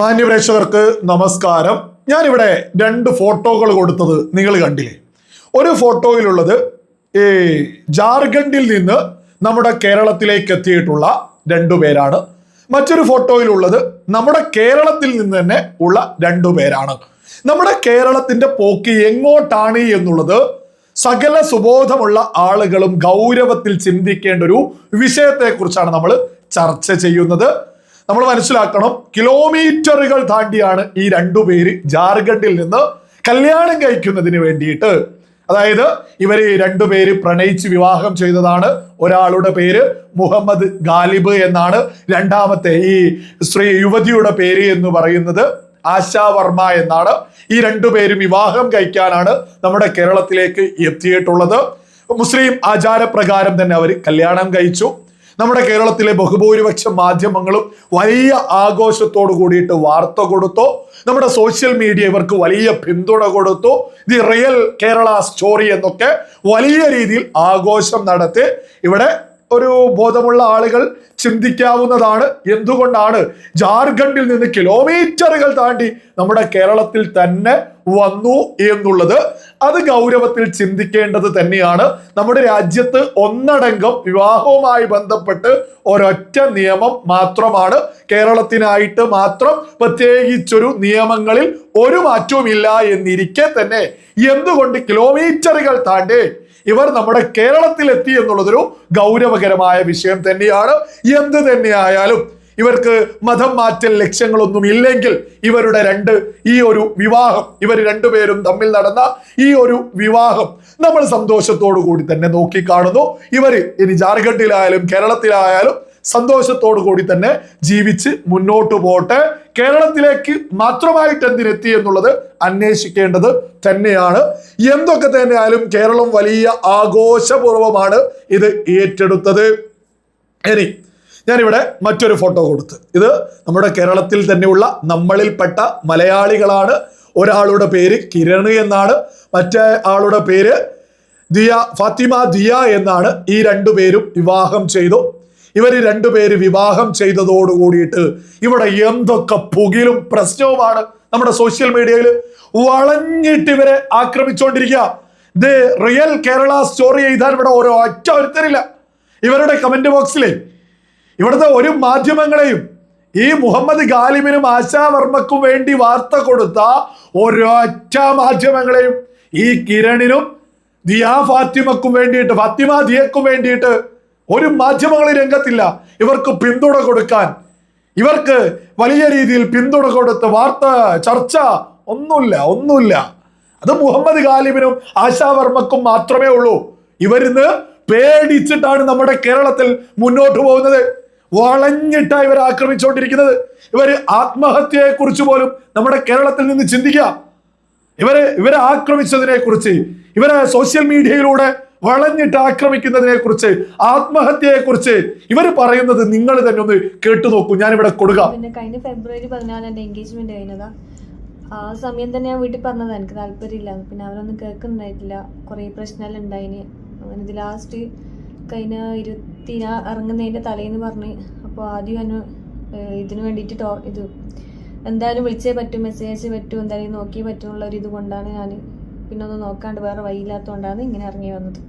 മാന്യപ്രേക്ഷകർക്ക് നമസ്കാരം. ഞാനിവിടെ രണ്ട് ഫോട്ടോകൾ കൊടുത്തത് നിങ്ങൾ കണ്ടില്ലേ? ഒരു ഫോട്ടോയിലുള്ളത് ഈ ജാർഖണ്ഡിൽ നിന്ന് നമ്മുടെ കേരളത്തിലേക്ക് എത്തിയിട്ടുള്ള രണ്ടു പേരാണ്. മറ്റൊരു ഫോട്ടോയിലുള്ളത് നമ്മുടെ കേരളത്തിൽ നിന്ന് തന്നെ ഉള്ള രണ്ടു പേരാണ്. നമ്മുടെ കേരളത്തിന്റെ പോക്ക് എങ്ങോട്ടാണ് എന്നുള്ളത് സകല സുബോധമുള്ള ആളുകളും ഗൗരവത്തിൽ ചിന്തിക്കേണ്ട ഒരു വിഷയത്തെക്കുറിച്ചാണ് നമ്മൾ ചർച്ച ചെയ്യുന്നത്. നമ്മൾ മനസ്സിലാക്കണം കിലോമീറ്ററുകൾ താണ്ടിയാണ് ഈ രണ്ടു പേര് ജാർഖണ്ഡിൽ നിന്ന് കല്യാണം കഴിക്കുന്നതിന് വേണ്ടിയിട്ട്. അതായത് ഇവർ രണ്ടുപേര് പ്രണയിച്ച് വിവാഹം ചെയ്തതാണ് ഒരാളുടെ പേര് മുഹമ്മദ് ഗാലിബ് എന്നാണ് രണ്ടാമത്തെ ഈ സ്ത്രീ യുവതിയുടെ പേര് എന്ന് പറയുന്നത് ആശാ വർമ്മ എന്നാണ്. ഈ രണ്ടുപേരും വിവാഹം കഴിക്കാനാണ് നമ്മുടെ കേരളത്തിലേക്ക് എത്തിയിട്ടുള്ളത്. മുസ്ലിം ആചാരപ്രകാരം തന്നെ അവർ കല്യാണം കഴിച്ചു. നമ്മുടെ കേരളത്തിലെ ബഹുഭൂരിപക്ഷം മാധ്യമങ്ങളും വലിയ ആഘോഷത്തോട് കൂടിയിട്ട് വാർത്ത കൊടുത്തു. നമ്മുടെ സോഷ്യൽ മീഡിയ ഇവർക്ക് വലിയ പിന്തുണ കൊടുത്തു. ദി റിയൽ കേരള സ്റ്റോറി എന്നൊക്കെ വലിയ രീതിയിൽ ആഘോഷം നടത്തി. ഇവിടെ ഒരു ബോധമുള്ള ആളുകൾ ചിന്തിക്കാവുന്നതാണ്. എന്തുകൊണ്ടാണ്? ജാർഖണ്ഡിൽ നിന്ന് കിലോമീറ്ററുകൾ താണ്ടി നമ്മുടെ കേരളത്തിൽ തന്നെ വന്നു എന്നുള്ളത് അത് ഗൗരവത്തിൽ ചിന്തിക്കേണ്ടത് തന്നെയാണ്. നമ്മുടെ രാജ്യത്ത് ഒന്നടങ്കം വിവാഹവുമായി ബന്ധപ്പെട്ട് ഒരൊറ്റ നിയമം മാത്രമാണ്. കേരളത്തിനായിട്ട് മാത്രം പ്രത്യേകിച്ചൊരു നിയമങ്ങളിൽ ഒരു മാറ്റവുമില്ല എന്നിരിക്കെ തന്നെ എന്തുകൊണ്ട് കിലോമീറ്ററുകൾ താണ്ടി? ഇവർ നമ്മുടെ കേരളത്തിൽ എത്തി എന്നുള്ളതൊരു ഗൗരവകരമായ വിഷയം തന്നെയാണ്. എന്ത് തന്നെയായാലും ഇവർക്ക് മതം മാറ്റൽ ലക്ഷ്യങ്ങളൊന്നും ഇല്ലെങ്കിൽ ഇവരുടെ രണ്ട് ഈ ഒരു വിവാഹം ഇവർ രണ്ടുപേരും തമ്മിൽ നടന്ന ഈ ഒരു വിവാഹം നമ്മൾ സന്തോഷത്തോടു കൂടി തന്നെ നോക്കിക്കാണുന്നു. ഇവർ ഇനി ജാർഖണ്ഡിലായാലും കേരളത്തിലായാലും സന്തോഷത്തോടു കൂടി തന്നെ ജീവിച്ച് മുന്നോട്ട് പോട്ടെ. കേരളത്തിലേക്ക് മാത്രമായിട്ട് എന്തിനെത്തി എന്നുള്ളത് അന്വേഷിക്കേണ്ടത് തന്നെയാണ്. എന്തൊക്കെ തന്നെയായാലും കേരളം വലിയ ആഘോഷപൂർവമാണ് ഇത് ഏറ്റെടുത്തത്. ഇനി ഞാനിവിടെ മറ്റൊരു ഫോട്ടോ കൊടുത്ത്. ഇത് നമ്മുടെ കേരളത്തിൽ തന്നെയുള്ള നമ്മളിൽപ്പെട്ട മലയാളികളാണ്. ഒരാളുടെ പേര് കിരൺ എന്നാണ്. മറ്റേ ആളുടെ പേര് ദിയ ഫാത്തിമ ദിയ എന്നാണ്. ഈ രണ്ടു പേരും വിവാഹം ചെയ്തു. ഇവർ രണ്ടുപേര് വിവാഹം ചെയ്തതോട് കൂടിയിട്ട് ഇവിടെ എന്തൊക്കെ പുകിലും പ്രശ്നവുമാണ് നമ്മുടെ സോഷ്യൽ മീഡിയയിൽ വളഞ്ഞിട്ട് ഇവരെ ആക്രമിച്ചുകൊണ്ടിരിക്കുക ഇത് റിയൽ കേരള സ്റ്റോറി എഴുതാൻ ഇവിടെ ഓരോ ഒറ്റ ഒരുത്തരില്ല. ഇവരുടെ കമന്റ് ബോക്സിലെ ഇവിടുത്തെ ഒരു മാധ്യമങ്ങളെയും ഈ മുഹമ്മദ് ഗാലിബിനും ആശാവർമ്മക്കും വേണ്ടി വാർത്ത കൊടുത്ത ഒരൊറ്റ മാധ്യമങ്ങളെയും ഈ കിരണിനും ദിയാ ഫാത്തിമക്കും വേണ്ടിയിട്ട് ഫാത്തിമ ദിയക്കും വേണ്ടിയിട്ട് ഒരു മാധ്യമങ്ങൾ രംഗത്തില്ല. ഇവർക്ക് പിന്തുണ കൊടുക്കാൻ. ഇവർക്ക് വലിയ രീതിയിൽ പിന്തുണ കൊടുത്ത് വാർത്ത ചർച്ച ഒന്നുമില്ല ഒന്നുമില്ല. അത് മുഹമ്മദ് ഗാലിബിനും ആശാവർമ്മക്കും മാത്രമേ ഉള്ളൂ. ഇവരിന്ന് പേടിച്ചിട്ടാണ് നമ്മുടെ കേരളത്തിൽ മുന്നോട്ട് പോകുന്നത്. വളഞ്ഞിട്ടാ ഇവർ ആക്രമിച്ചുകൊണ്ടിരിക്കുന്നത് ഇവർ ആത്മഹത്യയെ കുറിച്ച് പോലും നമ്മുടെ കേരളത്തിൽ നിന്ന് ചിന്തിക്കുക. ഇവർ ഇവരെ ആക്രമിച്ചതിനെ കുറിച്ച് ഇവരെ സോഷ്യൽ മീഡിയയിലൂടെ വളഞ്ഞിട്ട് ആക്രമിക്കുന്നതിനെ കുറിച്ച് ആത്മഹത്യയെ കുറിച്ച് ഇവർ പറയുന്നത് നിങ്ങൾ തന്നെ ഒന്ന് കേട്ടു നോക്കൂ. ഞാൻ ഇവിടെ കൊടുക്കാം. പിന്നെ കഴിഞ്ഞ ഫെബ്രുവരി പതിനാല് എൻഗേജ്മെന്റ് കഴിഞ്ഞതാ. ആ സമയം തന്നെ ഞാൻ വീട്ടിൽ പറഞ്ഞത് എനിക്ക് താല്പര്യമില്ല. പിന്നെ അവരൊന്നും കേൾക്കുന്നുണ്ടായിട്ടില്ല. കുറേ പ്രശ്നമെല്ലാം ഉണ്ടായിന് അങ്ങനെ ലാസ്റ്റ് കഴിഞ്ഞ ഇരുപത്തി ഇറങ്ങുന്നതിന്റെ തലേന്ന് പറഞ്ഞ്. അപ്പോൾ ആദ്യം എന്നെ ഇതിനു വേണ്ടിയിട്ട് ടോ ഇത് എന്തായാലും വിളിച്ചേ പറ്റും മെസ്സേജ് പറ്റും എന്തായാലും നോക്കിയേ പറ്റും ഒരു ഇത് കൊണ്ടാണ് ഞാൻ പിന്നെ ഒന്ന് നോക്കാണ്ട് വേറെ വഴിയില്ലാത്തതുകൊണ്ടാണ് ഇങ്ങനെ ഇറങ്ങി വന്നത്.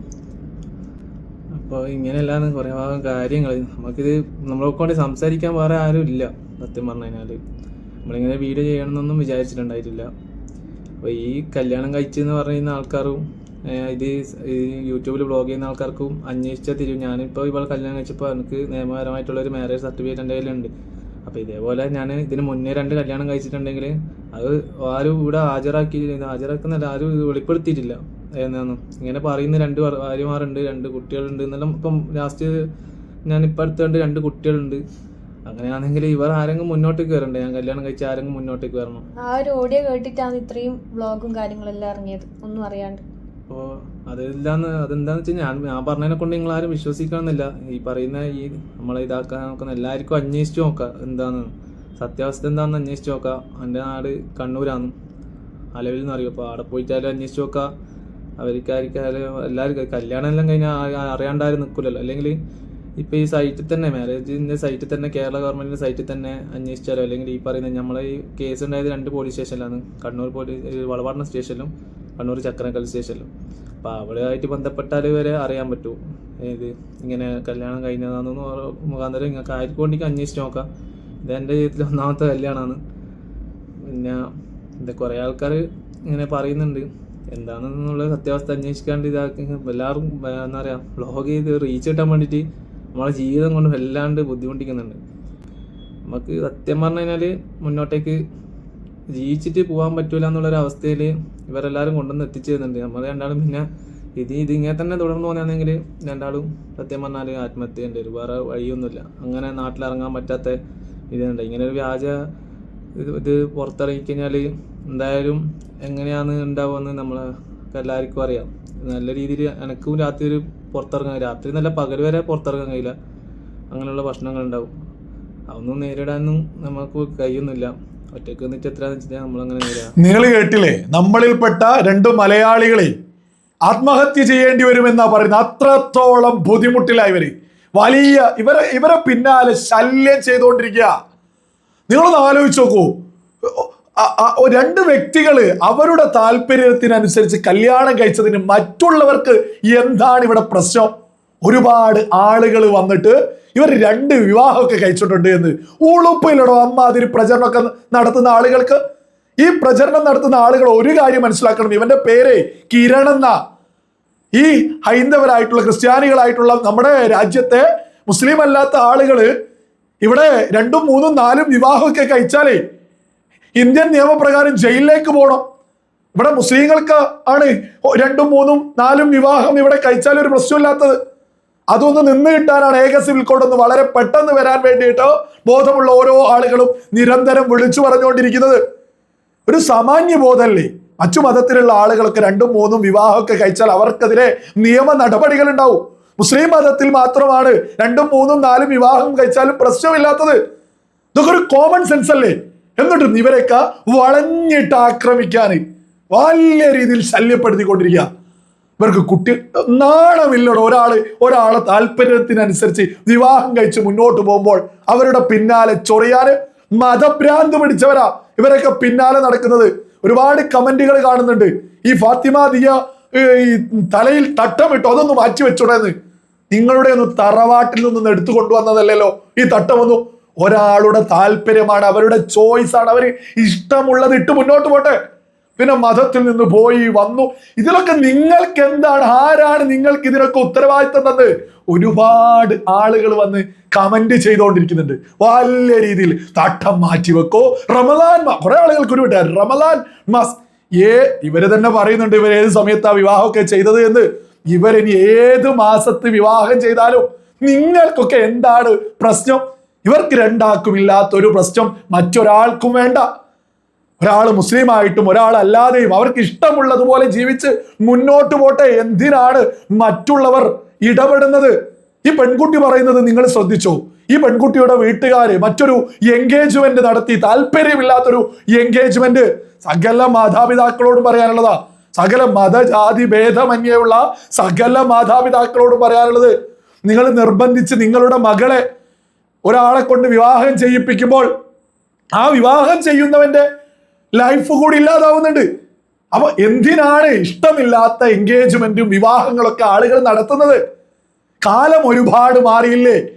അപ്പോൾ ഇങ്ങനെയല്ലാന്ന് കുറേ ഭാഗം കാര്യങ്ങൾ നമുക്കിത് നമ്മളെ കൊണ്ട് സംസാരിക്കാൻ വേറെ ആരും ഇല്ല സത്യം പറഞ്ഞു കഴിഞ്ഞാൽ നമ്മളിങ്ങനെ വീഡിയോ ചെയ്യണമെന്നൊന്നും വിചാരിച്ചിട്ടുണ്ടായിട്ടില്ല. അപ്പോൾ ഈ കല്യാണം കഴിച്ചെന്ന് പറയുന്ന ആൾക്കാരും ഇത് യൂട്യൂബിൽ ബ്ലോഗ് ചെയ്യുന്ന ആൾക്കാർക്കും അന്വേഷിച്ചാൽ തിരിയും ഞാനിപ്പോൾ ഇവളെ കല്യാണം കഴിച്ചപ്പോൾ എനിക്ക് നിയമപരമായിട്ടുള്ള ഒരു മാരേജ് സർട്ടിഫിക്കറ്റ് എന്റെ കയ്യിലുണ്ട്. അപ്പോൾ ഇതേപോലെ ഞാൻ ഇതിന് മുന്നേ രണ്ട് കല്യാണം കഴിച്ചിട്ടുണ്ടെങ്കിൽ അത് ആരും ഇവിടെ ഹാജരാക്കി ഹാജരാക്കുന്നല്ല ആരും വെളിപ്പെടുത്തിയിട്ടില്ല. എന്നാണ്. ഇങ്ങനെ പറയുന്ന രണ്ട് ഭാര്യമാരുണ്ട് രണ്ട് കുട്ടികളുണ്ട് എന്നെല്ലാം ഇപ്പം ലാസ്റ്റ് ഞാനിപ്പോൾ അടുത്തുകൊണ്ട് രണ്ട് കുട്ടികളുണ്ട്. അങ്ങനെയാണെങ്കിൽ ഇവർ ആരെങ്കിലും മുന്നോട്ടേക്ക് വരണ്ടേ? ഞാൻ കല്യാണം കഴിച്ച ആരെങ്കിലും മുന്നോട്ടേക്ക് വരണം? ആ ഒരു ഓഡിയോ കേട്ടിട്ടാണ് ഇത്രയും വ്ളോഗും കാര്യങ്ങളെല്ലാം ഇറങ്ങിയത്. ഒന്നും അറിയാണ്ട്. അപ്പോൾ അതെന്താന്ന് അതെന്താന്ന് വെച്ചാൽ ഞാൻ ഞാൻ പറഞ്ഞതിനെ കൊണ്ട് നിങ്ങൾ ആരും വിശ്വസിക്കണമെന്നില്ല. ഈ പറയുന്ന ഈ നമ്മളെ ഇതാക്കാൻ നോക്കുന്ന എല്ലാവർക്കും അന്വേഷിച്ച് നോക്കാം എന്താന്ന്. സത്യാവസ്ഥ എന്താണെന്ന് അന്വേഷിച്ച് നോക്കാം. എന്റെ നാട് കണ്ണൂരാണ് അലവിൽ നിന്ന് അറിയും? അപ്പോൾ അവിടെ പോയിട്ടാലും അന്വേഷിച്ച് നോക്കാം. അവർക്കാർക്കായാലും എല്ലാവർക്കും കല്യാണം എല്ലാം കഴിഞ്ഞാൽ അറിയാണ്ടാരും നിൽക്കില്ലല്ലോ അല്ലെങ്കിൽ ഇപ്പൊ ഈ സൈറ്റിൽ തന്നെ മാരേജിന്റെ സൈറ്റിൽ തന്നെ കേരള ഗവൺമെന്റിന്റെ സൈറ്റിൽ തന്നെ അന്വേഷിച്ചാലോ? അല്ലെങ്കിൽ ഈ പറയുന്ന നമ്മളെ ഈ കേസ് ഉണ്ടായത് രണ്ട് പോലീസ് സ്റ്റേഷനിലാണ് കണ്ണൂർ പോലീസ് വളവാടന സ്റ്റേഷനിലും കണ്ണൂർ ചക്രക്കൽ സ്റ്റേഷനിലും. അപ്പൊ അവളുമായിട്ട് ബന്ധപ്പെട്ടാൽ വരെ അറിയാൻ പറ്റൂ. ഇത് ഇങ്ങനെ കല്യാണം കഴിഞ്ഞതാണെന്ന് മുഖാന്തരം ആർക്കും വേണ്ടിക്ക് അന്വേഷിച്ച് നോക്കാം. ഇത് എന്റെ ജീവിതത്തിൽ ഒന്നാമത്തെ കല്യാണമാണ്. പിന്നെ ഇത് കുറേ ആൾക്കാർ ഇങ്ങനെ പറയുന്നുണ്ട്. എന്താണെന്നുള്ള സത്യാവസ്ഥ അന്വേഷിക്കാണ്ട് ഇതാക്കി. എല്ലാവരും എന്താ പറയുക വ്ളോഗ് ചെയ്ത് റീച്ച് കിട്ടാൻ വേണ്ടിയിട്ട് നമ്മളെ ജീവിതം കൊണ്ട് വല്ലാണ്ട് ബുദ്ധിമുട്ടിക്കുന്നുണ്ട്. നമുക്ക് സത്യം പറഞ്ഞു കഴിഞ്ഞാൽ മുന്നോട്ടേക്ക് ജീവിച്ചിട്ട് പോകാൻ പറ്റൂല എന്നുള്ളൊരു അവസ്ഥയിൽ ഇവരെല്ലാവരും കൊണ്ടുവന്ന് എത്തിച്ചു തരുന്നുണ്ട് നമ്മൾ രണ്ടാളും പിന്നെ ഇത് ഇതിങ്ങനെ തന്നെ തുടർന്ന് പോകുന്നതാണെങ്കിൽ രണ്ടാളും സത്യം പറഞ്ഞാൽ ആത്മഹത്യ വരും വേറെ വഴിയൊന്നുമില്ല. അങ്ങനെ നാട്ടിലിറങ്ങാൻ പറ്റാത്ത ഇതുണ്ട് ഇങ്ങനെ ഒരു വ്യാജ ഇത് ഇത് പുറത്തിറങ്ങി കഴിഞ്ഞാൽ എന്തായാലും എങ്ങനെയാണ് ഉണ്ടാവുമെന്ന് നമ്മളെ എല്ലാവർക്കും അറിയാം. നല്ല രീതിയിൽ എനക്കും രാത്രി ഒരു പുറത്തിറങ്ങാൻ രാത്രി നല്ല പകൽ വരെ പുറത്തിറങ്ങാൻ കഴിയില്ല. അങ്ങനെയുള്ള പ്രശ്നങ്ങൾ ഉണ്ടാവും അതൊന്നും നേരിടാനൊന്നും നമുക്ക് കഴിയുന്നില്ല നേരിടാം നിങ്ങൾ കേട്ടില്ലേ? നമ്മളിൽപ്പെട്ട രണ്ട് മലയാളികളെ ആത്മഹത്യ ചെയ്യേണ്ടി വരുമെന്നാ പറയുന്നത്. അത്രത്തോളം ബുദ്ധിമുട്ടില്ല ഇവർ. വലിയ ഇവരെ ഇവരെ പിന്നാലെ ശല്യം ചെയ്തുകൊണ്ടിരിക്കുക. നിങ്ങളൊന്ന് ആലോചിച്ച് നോക്കൂ. രണ്ട് വ്യക്തികൾ അവരുടെ താല്പര്യത്തിനനുസരിച്ച് കല്യാണം കഴിച്ചതിന് മറ്റുള്ളവർക്ക് എന്താണ് ഇവിടെ പ്രശ്നം? ഒരുപാട് ആളുകൾ വന്നിട്ട് ഇവർ രണ്ട് വിവാഹമൊക്കെ കഴിച്ചിട്ടുണ്ട് എന്ന്. ഉളുപ്പിലടോ അമ്മാതിരി പ്രചരണമൊക്കെ നടത്തുന്ന ആളുകൾക്ക് ഈ പ്രചരണം നടത്തുന്ന ആളുകൾ ഒരു കാര്യം മനസ്സിലാക്കണം. ഇവന്റെ പേര് കിരൺ എന്നാ. ഈ ഹൈന്ദവരായിട്ടുള്ള ക്രിസ്ത്യാനികളായിട്ടുള്ള നമ്മുടെ രാജ്യത്തെ മുസ്ലിം അല്ലാത്ത ആളുകൾ ഇവിടെ രണ്ടും മൂന്നും നാലും വിവാഹമൊക്കെ കഴിച്ചാലേ ഇന്ത്യൻ നിയമപ്രകാരം ജയിലിലേക്ക് പോകണം ഇവിടെ മുസ്ലിങ്ങൾക്ക് ആണ് രണ്ടും മൂന്നും നാലും വിവാഹം ഇവിടെ കഴിച്ചാൽ ഒരു പ്രശ്നമില്ലാത്തത്. അതൊന്ന് നിന്ന് കിട്ടാനാണ് ഏക സിവിൽ കോഡ് ഒന്ന് വളരെ പെട്ടെന്ന് വരാൻ വേണ്ടിയിട്ട് ബോധമുള്ള ഓരോ ആളുകളും നിരന്തരം വിളിച്ചു പറഞ്ഞുകൊണ്ടിരിക്കുന്നത്. ഒരു സാമാന്യ ബോധമല്ലേ? മറ്റു മതത്തിലുള്ള ആളുകളൊക്കെ രണ്ടും മൂന്നും വിവാഹമൊക്കെ കഴിച്ചാൽ അവർക്കെതിരെ നിയമ നടപടികൾ ഉണ്ടാവും. മുസ്ലിം മതത്തിൽ മാത്രമാണ് രണ്ടും മൂന്നും നാലും വിവാഹം കഴിച്ചാലും പ്രശ്നമില്ലാത്തത്. ഇതൊക്കെ ഒരു കോമൺ സെൻസ് അല്ലേ? എന്നിട്ടും ഇവരെയൊക്കെ വളഞ്ഞിട്ട് ആക്രമിക്കാൻ വലിയ രീതിയിൽ ശല്യപ്പെടുത്തിക്കൊണ്ടിരിക്കുക ഇവർക്ക് കുട്ടി നാണമില്ലടോ. ഒരാൾ ഒരാളെ താല്പര്യത്തിനനുസരിച്ച് വിവാഹം കഴിച്ച് മുന്നോട്ട് പോകുമ്പോൾ അവരുടെ പിന്നാലെ ചൊറിയാന് മതഭ്രാന്ത് പിടിച്ചവരാ ഇവരൊക്കെ പിന്നാലെ നടക്കുന്നത്. ഒരുപാട് കമന്റുകൾ കാണുന്നുണ്ട്. ഈ ഫാത്തിമ ദിയ ഈ തലയിൽ തട്ടമിട്ടോ അതൊന്ന് മാറ്റി വെച്ചോടേന്ന്. നിങ്ങളുടെ ഒന്ന് തറവാട്ടിൽ നിന്നൊന്ന് എടുത്തു കൊണ്ടുവന്നതല്ലല്ലോ ഈ തട്ടം തട്ടമൊന്നും ഒരാളുടെ താല്പര്യമാണ് അവരുടെ ചോയ്സ് ആണ് അവർ ഇഷ്ടമുള്ളത് ഇട്ട് മുന്നോട്ട് പോട്ടെ. പിന്നെ മതത്തിൽ നിന്ന് പോയി വന്നു. ഇതിലൊക്കെ നിങ്ങൾക്ക് എന്താണ് ആരാണ് നിങ്ങൾക്ക് ഇതിനൊക്കെ ഉത്തരവാദിത്തം തന്നത്? ഒരുപാട് ആളുകൾ വന്ന് കമന്റ് ചെയ്തുകൊണ്ടിരിക്കുന്നുണ്ട്. വലിയ രീതിയിൽ തട്ടം മാറ്റി വെക്കോ. റമദാൻ മാ- കുറെ ആളുകൾക്ക് ഒരു വിട്ടാൽ റമദാൻ മാസ് ഏ ഇവർ തന്നെ പറയുന്നുണ്ട് ഇവർ ഏത് സമയത്താ വിവാഹമൊക്കെ ചെയ്തത് എന്ന്. ഇവരിനി ഏത് മാസത്ത് വിവാഹം ചെയ്താലും നിങ്ങൾക്കൊക്കെ എന്താണ് പ്രശ്നം? ഇവർക്ക് രണ്ടാൾക്കും ഇല്ലാത്തൊരു പ്രശ്നം മറ്റൊരാൾക്കും വേണ്ട. ഒരാൾ മുസ്ലിം ആയിട്ടും ഒരാൾ അല്ലാതെയും അവർക്ക് ഇഷ്ടമുള്ളതുപോലെ ജീവിച്ച് മുന്നോട്ട് പോട്ടെ എന്തിനാണ് മറ്റുള്ളവർ ഇടപെടുന്നത്? ഈ പെൺകുട്ടി പറയുന്നത് നിങ്ങൾ ശ്രദ്ധിച്ചോ? ഈ പെൺകുട്ടിയുടെ വീട്ടുകാര് മറ്റൊരു എൻഗേജ്മെന്റ് നടത്തി താല്പര്യമില്ലാത്തൊരു എൻഗേജ്മെന്റ് സകല മാതാപിതാക്കളോടും പറയാനുള്ളതാ. സകല മതജാതി ഭേദമന്യുള്ള സകല മാതാപിതാക്കളോടും പറയാനുള്ളത്. നിങ്ങൾ നിർബന്ധിച്ച് നിങ്ങളുടെ മകളെ ഒരാളെ കൊണ്ട് വിവാഹം ചെയ്യിപ്പിക്കുമ്പോൾ ആ വിവാഹം ചെയ്യുന്നവന്റെ ലൈഫ് കൂടി ഇല്ലാതാവുന്നുണ്ട്. അപ്പൊ എന്തിനാണ് ഇഷ്ടമില്ലാത്ത എൻഗേജ്മെന്റും വിവാഹങ്ങളൊക്കെ ആളുകൾ നടത്തുന്നത്? കാലം ഒരുപാട് മാറിയില്ലേ?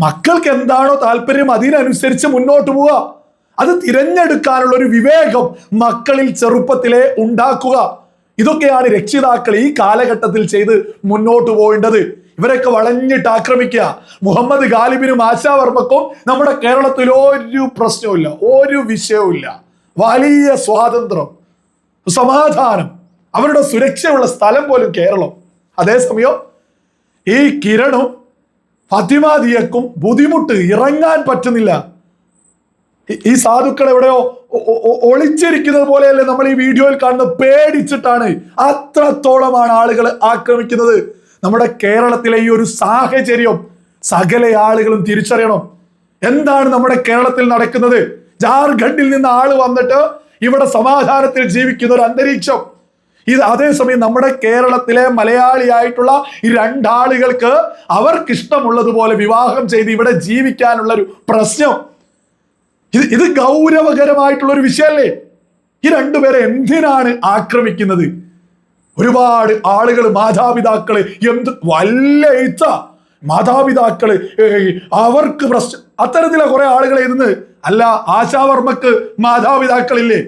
മക്കൾക്ക് എന്താണോ താല്പര്യം അതിനനുസരിച്ച് മുന്നോട്ട് പോവുക. അത് തിരഞ്ഞെടുക്കാനുള്ള ഒരു വിവേകം മക്കളിൽ ചെറുപ്പത്തിലെ ഉണ്ടാക്കുക. ഇതൊക്കെയാണ് രക്ഷിതാക്കൾ ഈ കാലഘട്ടത്തിൽ ചെയ്ത് മുന്നോട്ട് പോകേണ്ടത്. ഇവരൊക്കെ വളഞ്ഞിട്ട് ആക്രമിക്കുക. മുഹമ്മദ് ഗാലിബിനും ആശാവർമ്മക്കും നമ്മുടെ കേരളത്തിൽ ഒരു പ്രശ്നവുമില്ല ഒരു വിഷയവുമില്ല. വലിയ സ്വാതന്ത്ര്യം സമാധാനം അവരുടെ സുരക്ഷയുള്ള സ്ഥലം പോലും കേരളം. അതേസമയം ഈ കിരണും ഫത്തിമാദിയക്കും ബുദ്ധിമുട്ട് ഇറങ്ങാൻ പറ്റുന്നില്ല. ഈ- സാധുക്കൾ എവിടെയോ ഒളിച്ചിരിക്കുന്നത് പോലെയല്ലേ നമ്മൾ ഈ വീഡിയോയിൽ കാണുന്നത്. പേടിച്ചിട്ടാണ് അത്രത്തോളമാണ് ആളുകൾ ആക്രമിക്കുന്നത്. നമ്മുടെ കേരളത്തിലെ ഈ ഒരു സാഹചര്യം സകല ആളുകളും തിരിച്ചറിയണം. എന്താണ് നമ്മുടെ കേരളത്തിൽ നടക്കുന്നത്? ജാർഖണ്ഡിൽ നിന്ന് ആൾ വന്നിട്ട് ഇവിടെ സമാധാനത്തിൽ ജീവിക്കുന്ന ഒരു അന്തരീക്ഷം. ഇത് അതേസമയം നമ്മുടെ കേരളത്തിലെ മലയാളിയായിട്ടുള്ള ഈ രണ്ടാളുകൾക്ക് അവർക്ക് ഇഷ്ടമുള്ളതുപോലെ വിവാഹം ചെയ്ത് ഇവിടെ ജീവിക്കാനുള്ള ഒരു പ്രശ്നം. ഇത് ഇത് ഗൗരവകരമായിട്ടുള്ള ഒരു വിഷയമല്ലേ? ഈ രണ്ടുപേരെ എന്തിനാണ് ആക്രമിക്കുന്നത്? ഒരുപാട് ആളുകൾ മാതാപിതാക്കൾ എന്ത് വല്ല മാതാപിതാക്കൾ അവർക്ക് പ്രശ്നം. അത്തരത്തിലെ കുറെ ആളുകളെ ഇരുന്ന് അല്ല ആശാവർമ്മക്ക് മാതാപിതാക്കളില്ലേ?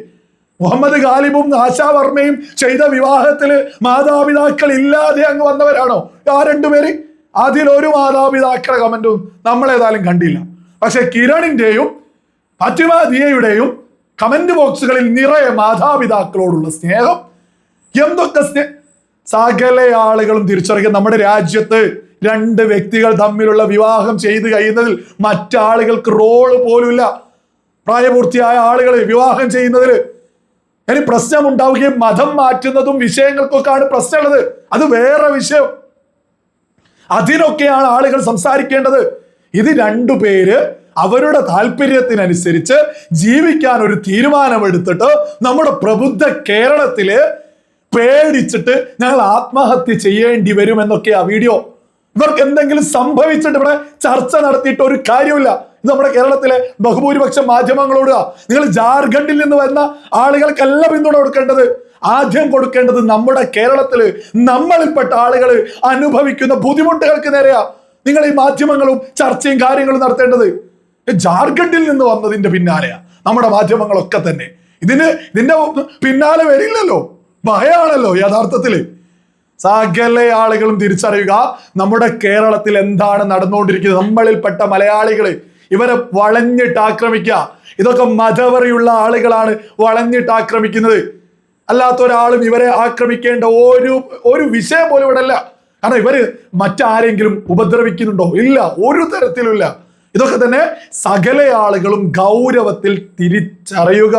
മുഹമ്മദ് ഗാലിബും ആശാവർമ്മയും ചെയ്ത വിവാഹത്തിൽ മാതാപിതാക്കൾ ഇല്ലാതെ അങ്ങ് വന്നവരാണോ? ആ രണ്ടുപേര് അതിലൊരു മാതാപിതാക്കളെ കമന്റും നമ്മളേതായാലും കണ്ടില്ല. പക്ഷെ കിരണിന്റെയും ഫാത്തിമ കമന്റ് ബോക്സുകളിൽ നിറയെ മാതാപിതാക്കളോടുള്ള സ്നേഹം എന്തൊക്കെ സ്നേഹം സകല ആളുകളും തിരിച്ചറിയുക നമ്മുടെ രാജ്യത്ത് രണ്ട് വ്യക്തികൾ തമ്മിലുള്ള വിവാഹം ചെയ്തു കഴിയുന്നതിൽ മറ്റാളുകൾക്ക് റോൾ പോലുമില്ല. പ്രായപൂർത്തിയായ ആളുകളെ വിവാഹം ചെയ്യുന്നതിൽ ഇനി പ്രശ്നം ഉണ്ടാവുകയും മതം മാറ്റുന്നതും വിഷയങ്ങൾക്കൊക്കെയാണ് പ്രശ്നമുള്ളത്. അത് വേറെ വിഷയം. അതിനൊക്കെയാണ് ആളുകൾ സംസാരിക്കേണ്ടത്. ഇത് രണ്ടു പേര് അവരുടെ താല്പര്യത്തിനനുസരിച്ച് ജീവിക്കാൻ ഒരു തീരുമാനമെടുത്തിട്ട് നമ്മുടെ പ്രബുദ്ധ കേരളത്തിൽ പേടിച്ചിട്ട് ഞങ്ങൾ ആത്മഹത്യ ചെയ്യേണ്ടി വരും എന്നൊക്കെയാ വീഡിയോ. ഇവർക്ക് എന്തെങ്കിലും സംഭവിച്ചിട്ട് ഇവിടെ ചർച്ച നടത്തിയിട്ട് ഒരു കാര്യമില്ല നമ്മുടെ കേരളത്തിലെ ബഹുഭൂരിപക്ഷം മാധ്യമങ്ങളോട് നിങ്ങൾ ജാർഖണ്ഡിൽ നിന്ന് വരുന്ന ആളുകൾക്കല്ല പിന്തുണ കൊടുക്കേണ്ടത് ആദ്യം കൊടുക്കേണ്ടത് നമ്മുടെ കേരളത്തിൽ നമ്മളിൽപ്പെട്ട ആളുകൾ അനുഭവിക്കുന്ന ബുദ്ധിമുട്ടുകൾക്ക് നേരെയാ നിങ്ങൾ ഈ മാധ്യമങ്ങളും ചർച്ചയും കാര്യങ്ങളും നടത്തേണ്ടത്. ജാർഖണ്ഡിൽ നിന്ന് വന്നതിന്റെ പിന്നാലെയാ നമ്മുടെ മാധ്യമങ്ങളൊക്കെ തന്നെ. ഇതിന് ഇതിന്റെ പിന്നാലെ വരില്ലല്ലോ ഭയാണല്ലോ യഥാർത്ഥത്തിൽ സകല ആളുകളും തിരിച്ചറിയുക നമ്മുടെ കേരളത്തിൽ എന്താണ് നടന്നുകൊണ്ടിരിക്കുന്നത് നമ്മളിൽപ്പെട്ട മലയാളികൾ ഇവരെ വളഞ്ഞിട്ട് ആക്രമിക്കുക. ഇതൊക്കെ മതവറിയുള്ള ആളുകളാണ് വളഞ്ഞിട്ട് ആക്രമിക്കുന്നത്. അല്ലാത്ത ഒരാളും ഇവരെ ആക്രമിക്കേണ്ട ഒരു ഒരു വിഷയം പോലും ഇവിടെ അല്ല കാരണം ഇവർ മറ്റാരെങ്കിലും ഉപദ്രവിക്കുന്നുണ്ടോ? ഇല്ല ഒരു തരത്തിലുമില്ല. ഇതൊക്കെ തന്നെ സകല ആളുകളും ഗൗരവത്തിൽ തിരിച്ചറിയുക